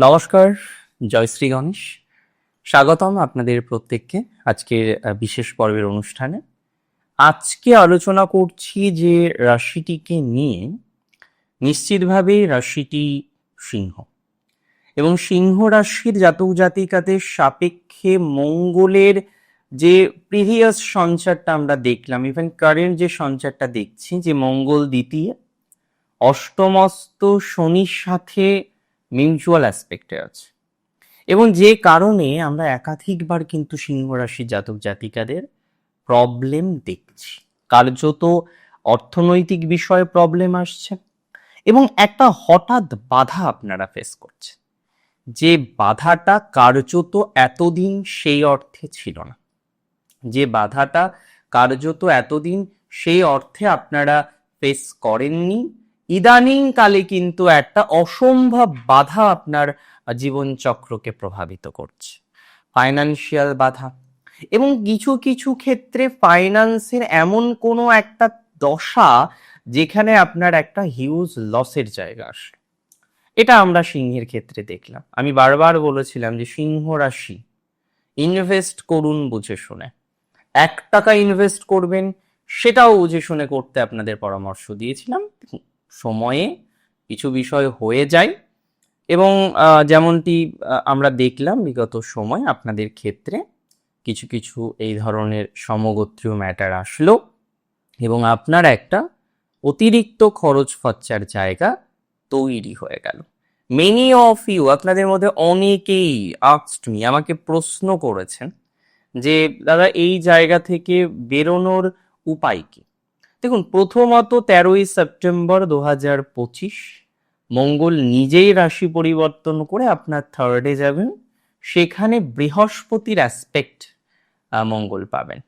নমস্কার, জয় শ্রী গণেশ। স্বাগতম আপনাদের প্রত্যেককে আজকের বিশেষ পর্বের অনুষ্ঠানে। আজকে আলোচনা করছি যে রাশিটিকে নিয়ে নিশ্চিতভাবে রাশিটি সিংহ এবং সিংহ রাশির জাতক জাতিকাদের সাপেক্ষে মঙ্গলের যে প্রিভিয়াস সঞ্চারটা আমরা দেখলাম ইভেন কারেন্ট যে সঞ্চারটা দেখছি যে মঙ্গল দ্বিতীয়, অষ্টমস্ত শনির সাথে মিউচুয়াল অ্যাসপেক্টে আছে। এবং যে কারণে আমরা একাধিকবার কিন্তু সিংহ রাশির জাতক জাতিকাদের প্রবলেম দেখছি। কার্যত অর্থনৈতিক বিষয়ে প্রবলেম আসছে এবং একটা হঠাৎ বাধা আপনারা ফেস করছেন। যে বাধাটা কার্যত এতদিন সেই অর্থে ছিল না। যে বাধাটা কার্যত এতদিন সেই অর্থে আপনারা ফেস করেননি ইদানিং কালে কিন্তু একটা অসম্ভব বাধা আপনার জীবনচক্রকে প্রভাবিত করছে। ফাইনান্সিয়াল বাধা এবং কিছু কিছু ক্ষেত্রে ফাইন্যান্সের এমন কোনো একটা দশা যেখানে আপনার একটা হিউজ লসের জায়গা আসে। এটা আমরা সিংহের ক্ষেত্রে দেখলাম। আমি বারবার বলেছিলাম যে সিংহ রাশি, ইনভেস্ট করুন বুঝে শুনে। এক টাকা ইনভেস্ট করবেন, সেটাও বুঝে শুনে করতে আপনাদের পরামর্শ দিয়েছিলাম। সময়ে কিছু বিষয় হয়ে যায় এবং যেমনটি আমরা দেখলাম বিগত সময় আপনাদের ক্ষেত্রে কিছু কিছু এই ধরনের সমগোত্রীয় ম্যাটার আসলো এবং আপনার একটা অতিরিক্ত খরচ খরচার জায়গা তৈরি হয়ে গেল। মেনি অফ ইউ আপনাদের মধ্যে অনেকেই আক্সড আমাকে প্রশ্ন করেছেন যে, দাদা, এই জায়গা থেকে বেরোনোর উপায় কি? দেখুন, প্রথমত তেরোই সেপ্টেম্বর দু হাজার পঁচিশ, মঙ্গল নিজেই রাশি পরিবর্তন করে আপনার থার্ডে যাবেন। সেখানে বৃহস্পতির অ্যাসপেক্ট মঙ্গল পাবেন।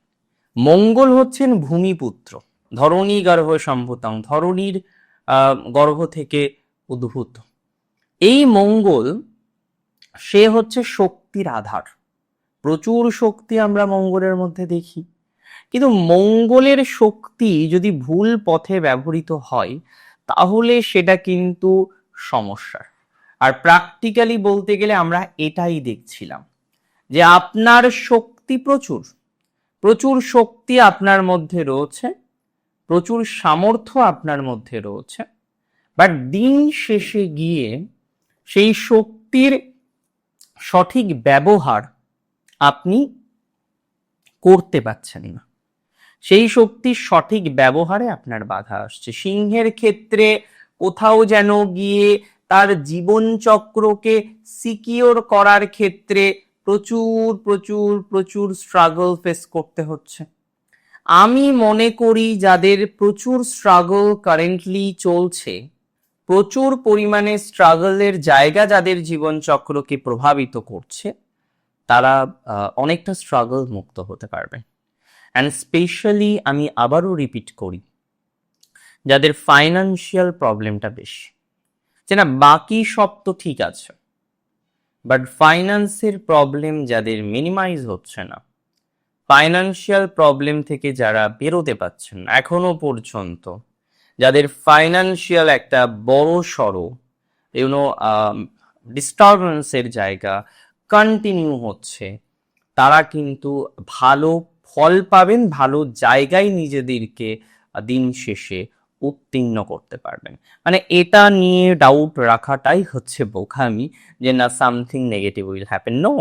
মঙ্গল হচ্ছেন ভূমিপুত্র, ধরণী গর্ভ সম্ভূতং, ধরণীর গর্ভ থেকে উদ্ভূত। এই মঙ্গল, সে হচ্ছে শক্তির আধার। প্রচুর শক্তি আমরা মঙ্গলের মধ্যে দেখি। কিন্তু মঙ্গলের শক্তি যদি ভুল পথে ব্যবহৃত হয়, তাহলে সেটা কিন্তু সমস্যার। আর প্র্যাকটিক্যালি বলতে গেলে আমরা এটাই দেখছিলাম যে আপনার শক্তি প্রচুর। প্রচুর শক্তি আপনার মধ্যে রয়েছে, প্রচুর সামর্থ্য আপনার মধ্যে রয়েছে বাট দিন শেষে গিয়ে সেই শক্তির সঠিক ব্যবহার আপনি করতে পারছেন না। সেই শক্তির সঠিক ব্যবহারে আপনার বাধা আসছে। সিংহের ক্ষেত্রে কোথাও যেন গিয়ে তার জীবন চক্রকে সিকিওর করার ক্ষেত্রে প্রচুর প্রচুর প্রচুর স্ট্রাগল ফেস করতে হচ্ছে। আমি মনে করি যাদের প্রচুর স্ট্রাগল কারেন্টলি চলছে, প্রচুর পরিমাণে স্ট্রাগলের জায়গা যাদের জীবন চক্রকে প্রভাবিত করছে, তারা অনেকটা স্ট্রাগল মুক্ত হতে পারবে। অ্যান্ড স্পেশালি আমি আবারও রিপিট করি, যাদের ফাইনান্সিয়াল প্রবলেমটা বেশি। যে না, বাকি সব তো ঠিক আছে বাট ফাইন্যান্সের প্রবলেম যাদের মিনিমাইজ হচ্ছে না ফাইনান্সিয়াল প্রবলেম থেকে যারা বেরোতে পারছেন না, এখনও পর্যন্ত, যাদের ফাইনান্সিয়াল একটা বড় সড়ো ইউনো ডিস্টারবেন্সের জায়গা কন্টিনিউ হচ্ছে, তারা কিন্তু ভালো ফল পাবেন, ভালো জায়গায় নিজেদেরকে দিন শেষে উত্তীর্ণ করতে পারবেন। মানে এটা নিয়ে ডাউট রাখাটাই হচ্ছে বোকামি যে না something negative will happen no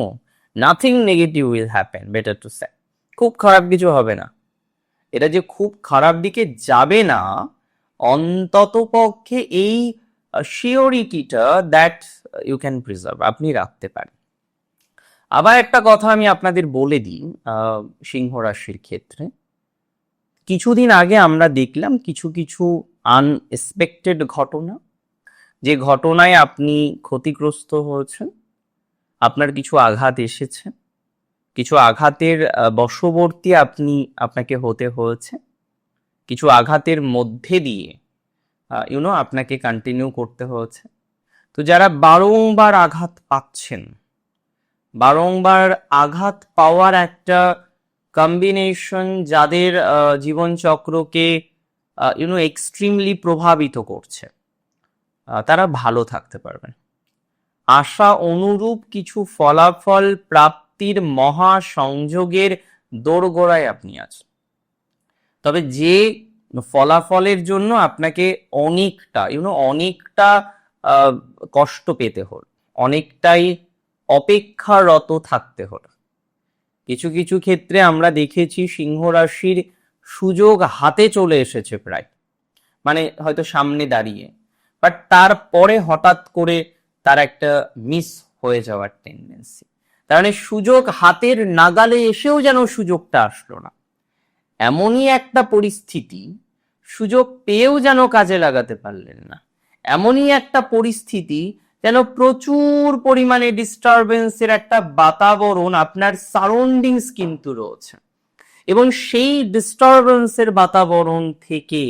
nothing negative will happen better to say খুব খারাপ কিছু হবে না। এটা যে খুব খারাপ দিকে যাবে না, অন্তত পক্ষে এই শিওরিটিটা দ্যাট ইউ ক্যান প্রিজার্ভ আপনি রাখতে পারেন। আবার একটা কথা আমি আপনাদের বলে দিই সিংহ রাশির ক্ষেত্রে। কিছুদিন আগে আমরা দেখলাম কিছু কিছু আনএক্সপেক্টেড ঘটনা। যে ঘটনায় আপনি ক্ষতিগ্রস্ত হয়েছেন, আপনার কিছু আঘাত এসেছে, কিছু আঘাতের বশবর্তী আপনি আপনাকে হতে হয়েছে, কিছু আঘাতের মধ্যে দিয়ে ইউনো আপনাকে কন্টিনিউ করতে হয়েছে। তো যারা বারংবার আঘাত পাচ্ছেন বারংবার আঘাত পাওয়ার একটা কম্বিনেশন যাদের জীবনচক্রকে ইউনো এক্সট্রিমলি প্রভাবিত করছে। তারা ভালো থাকতে পারবেন। আশা অনুরূপ কিছু ফলাফল প্রাপ্তির মহা সংযোগের দোরগোড়ায় আপনি আছেন। তবে যে ফলাফলের জন্য আপনাকে অনেকটা ইউনো অনেকটা কষ্ট পেতে হল, অনেকটাই অপেক্ষারত থাকতে হলো। কিছু কিছু ক্ষেত্রে আমরা দেখেছি সিংহ রাশির সুযোগ হাতে চলে এসেছে প্রায়। মানে হয়তো সামনে দাঁড়িয়ে। বাট তারপরে হঠাৎ করে তার একটা মিস হয়ে যাওয়ার টেন্ডেন্সি তার মানে সুযোগ হাতের নাগালে এসেও যেন সুযোগটা আসলো না। এমনই একটা পরিস্থিতি, সুযোগ পেয়েও যেন কাজে লাগাতে পারলেন না। এমনই একটা পরিস্থিতি যেন প্রচুর পরিমাণে ডিস্টারবেন্সের একটা বাতাবরণ আপনার সারাউন্ডিংস কিন্তু রয়েছে। এবং সেই ডিস্টারবেন্সের বাতাবরণ থেকে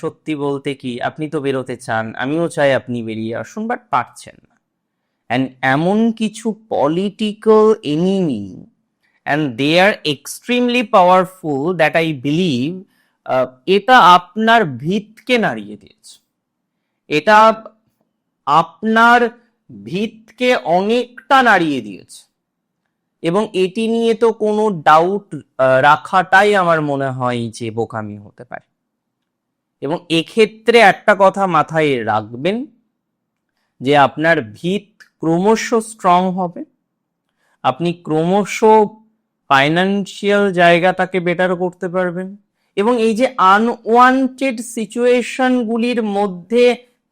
সত্যি বলতে কি, আপনি তো বেরোতে চান, আমিও চাই আপনি বেরিয়ে আসুন বাট পারছেন না। অ্যান্ড এমন কিছু political enemy and they are extremely powerful that I believe এটা আপনার ভিতকে নাড়িয়ে দিয়েছে। এটা আপনার ভিতকে অনেকটা নাড়িয়ে দিয়েছে। এবং এটি নিয়ে তো কোনো ডাউট রাখাটাই আমার মনে হয় যে বোকামি হতে পারে। এবং এক্ষেত্রে একটা কথা মাথায় রাখবেন যে আপনার ভিত ক্রমশ স্ট্রং হবে। আপনি ক্রমশ ফাইন্যান্সিয়াল জায়গাটাকে বেটার করতে পারবেন। এবং এই যে আনওয়ান্টেড সিচুয়েশনগুলির মধ্যে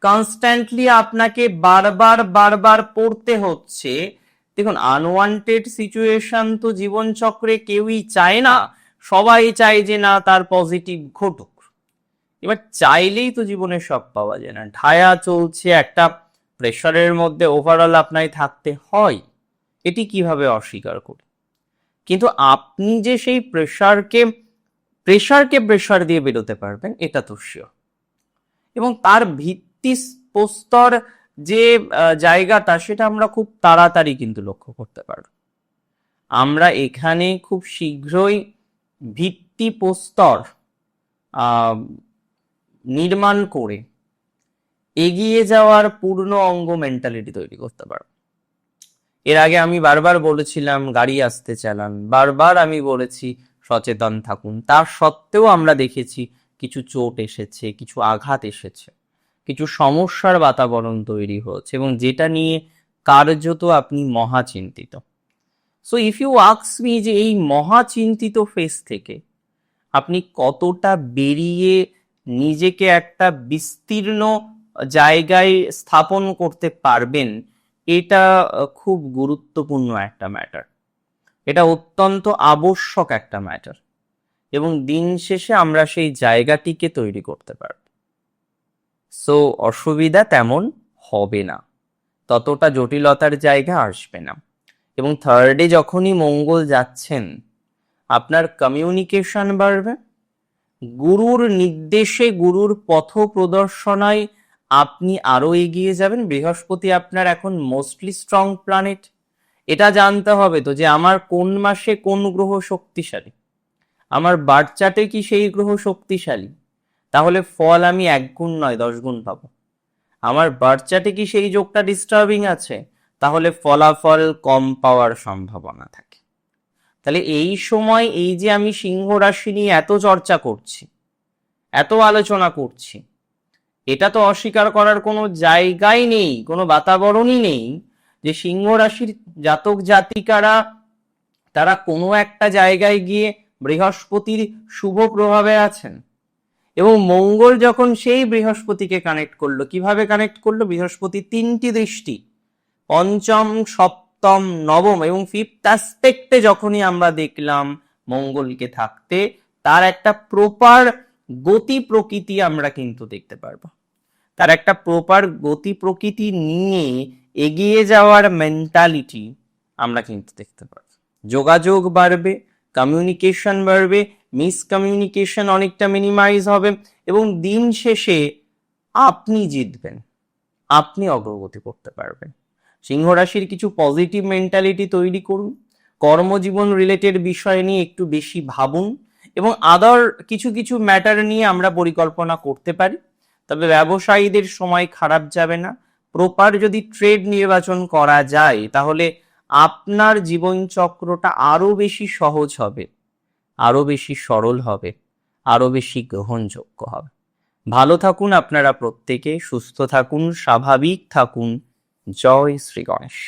কনস্ট্যান্টলি আপনাকে বারবার বারবার পড়তে হচ্ছে। দেখুন আনওয়ান্টেড সিচুয়েশন তো জীবনচক্রে কেউই চায় না। সবাই চায় যে না, তার পজিটিভ ঘটুক। এবার চাইলেই তো জীবনে সব পাওয়া যায় না। ঢায়া চলছে, একটা প্রেশারের মধ্যে ওভারঅল আপনায় থাকতে হয়। এটি কীভাবে অস্বীকার করি? কিন্তু আপনি যে সেই প্রেশারকে প্রেশারকে প্রেশার দিয়ে বেরোতে পারবেন, এটা তো শিওর এবং তার ভিত্তি প্রস্তর যে জায়গাটা সেটা আমরা খুব তাড়াতাড়ি কিন্তু লক্ষ্য করতে পারব। আমরা এখানে খুব শীঘ্রই ভিত্তি প্রস্তর নির্মাণ করে এগিয়ে যাওয়ার পূর্ণ অঙ্গ মেন্টালিটি তৈরি করতে পারব। এর আগে আমি বারবার বলেছিলাম, গাড়ি আসতে চালান। বারবার আমি বলেছি, সচেতন থাকুন। তার সত্ত্বেও আমরা দেখেছি, কিছু চোট এসেছে, কিছু আঘাত এসেছে। কিছু সমস্যার বাতাবরণ তৈরি হচ্ছে এবং যেটা নিয়ে কার্যত আপনি মহা চিন্তিত সো ইফ ইউ আক্স মি যে এই মহা চিন্তিত ফেস থেকে আপনি কতটা বেরিয়ে নিজেকে একটা বিস্তীর্ণ জায়গায় স্থাপন করতে পারবেন, এটা খুব গুরুত্বপূর্ণ একটা ম্যাটার এটা অত্যন্ত আবশ্যক একটা ম্যাটার এবং দিন শেষে আমরা সেই জায়গাটিকে তৈরি করতে পারব। সো অসুবিধা তেমন হবে না। ততটা জটিলতার জায়গা আসবে না। এবং থার্ডে যখনই মঙ্গল যাচ্ছেন, আপনার কমিউনিকেশন বাড়বে। গুরুর নির্দেশে, গুরুর পথ প্রদর্শনায় আপনি আরও এগিয়ে যাবেন। বৃহস্পতি আপনার এখন মোস্টলি স্ট্রং প্ল্যানেট এটা জানতে হবে তো যে আমার কোন মাসে কোন গ্রহ শক্তিশালী? আমার বার্থ কি সেই গ্রহ শক্তিশালী? তাহলে ফল আমি এক গুণ নয়, দশ গুণ পাবো। আমার বার্থ চার্টে কি সেই যোগটা ডিস্টার্বিং আছে? তাহলে ফলাফল কম পাওয়ার সম্ভাবনা থাকে। তাহলে এই সময় এই যে আমি সিংহ রাশি নিয়ে এত চর্চা করছি, এত আলোচনা করছি, এটা তো অস্বীকার করার কোনো জায়গাই নেই, কোনো বাতাবরণই নেই যে সিংহ রাশির জাতক জাতিকারা, তারা কোনো একটা জায়গায় গিয়ে বৃহস্পতির শুভ প্রভাবে আছেন। এবং মঙ্গল যখন সেই বৃহস্পতিকে কানেক্ট করল, কীভাবে কানেক্ট করল? বৃহস্পতি তিনটি দৃষ্টি, পঞ্চম, সপ্তম, নবম এবং ফিফথ অ্যাসপেক্টে যখনই আমরা দেখলাম মঙ্গলকে থাকতে, তার একটা প্রপার গতি প্রকৃতি আমরা কিন্তু দেখতে পারব। তার একটা প্রপার গতি প্রকৃতি নিয়ে এগিয়ে যাওয়ার মেন্টালিটি আমরা কিন্তু দেখতে পারব। যোগাযোগ বাড়বে কমিউনিকেশন বাড়বে মিসকমিউনিকেশন অনেকটা মিনিমাইজ হবে এবং দিন শেষে আপনি জিতবেন, আপনি অগ্রগতি করতে পারবেন। সিংহ রাশির কিছু পজিটিভ মেন্টালিটি তৈরি করুন, কর্মজীবন রিলেটেড বিষয় নিয়ে একটু বেশি ভাবুন এবং আদার কিছু কিছু ম্যাটার নিয়ে আমরা পরিকল্পনা করতে পারি। তবে ব্যবসায়ীদের সময় খারাপ যাবে না। প্রপার যদি ট্রেড নির্বাচন করা যায়, তাহলে আপনার জীবনচক্রটা আরও বেশি সহজ হবে। আরও বেশি সরল হবে, আরও বেশি গ্রহণযোগ্য হবে। ভালো থাকুন আপনারা প্রত্যেকে, সুস্থ থাকুন, স্বাভাবিক থাকুন। জয় শ্রী গণেশ।